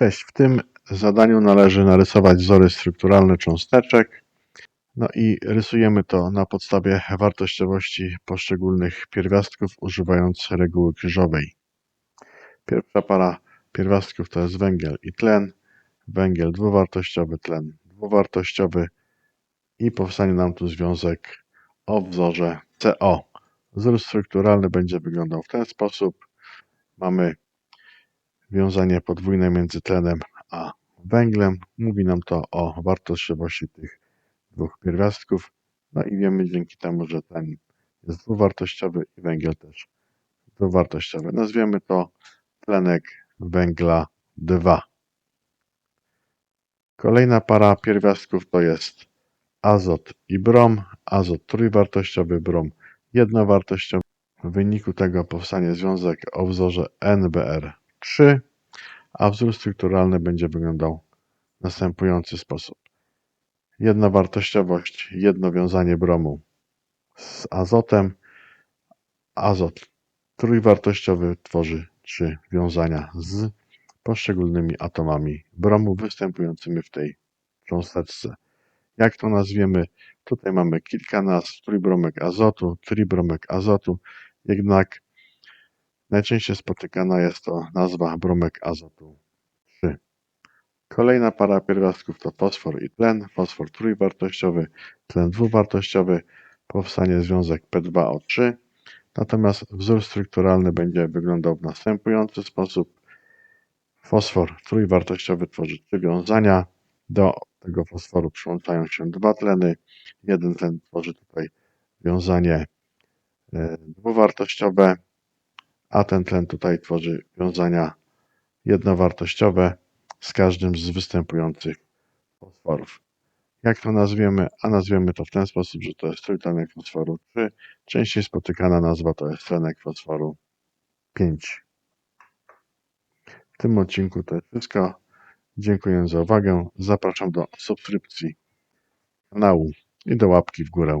Cześć, w tym zadaniu należy narysować wzory strukturalne cząsteczek. No i rysujemy to na podstawie wartościowości poszczególnych pierwiastków używając reguły krzyżowej. Pierwsza para pierwiastków to jest węgiel i tlen. Węgiel dwuwartościowy, tlen dwuwartościowy i powstanie nam tu związek o wzorze CO. Wzór strukturalny będzie wyglądał w ten sposób. Mamy wiązanie podwójne między tlenem a węglem. Mówi nam to o wartościowości tych dwóch pierwiastków. No i wiemy dzięki temu, że tlen jest dwuwartościowy i węgiel też dwuwartościowy. Nazwiemy to tlenek węgla 2. Kolejna para pierwiastków to jest azot i brom. Azot trójwartościowy, brom jednowartościowy. W wyniku tego powstanie związek o wzorze NBr3, a wzór strukturalny będzie wyglądał w następujący sposób. Jedna wartościowość, jedno wiązanie bromu z azotem. Azot trójwartościowy tworzy trzy wiązania z poszczególnymi atomami bromu występującymi w tej cząsteczce. Jak to nazwiemy? Tutaj mamy kilka nazw, trójbromek azotu, tribromek azotu, jednak najczęściej spotykana jest to nazwa bromek azotu 3. Kolejna para pierwiastków to fosfor i tlen. Fosfor trójwartościowy, tlen dwuwartościowy. Powstanie związek P2O3. Natomiast wzór strukturalny będzie wyglądał w następujący sposób. Fosfor trójwartościowy tworzy trzy wiązania. Do tego fosforu przyłączają się dwa tleny. Jeden tlen tworzy tutaj wiązanie e, dwuwartościowe, a ten tlen tutaj tworzy wiązania jednowartościowe z każdym z występujących fosforów. Jak to nazwiemy? A nazwiemy to w ten sposób, że to jest trójtlenek fosforu 3. Częściej spotykana nazwa to jest tlenek fosforu 5. W tym odcinku to jest wszystko. Dziękuję za uwagę. Zapraszam do subskrypcji kanału i do łapki w górę.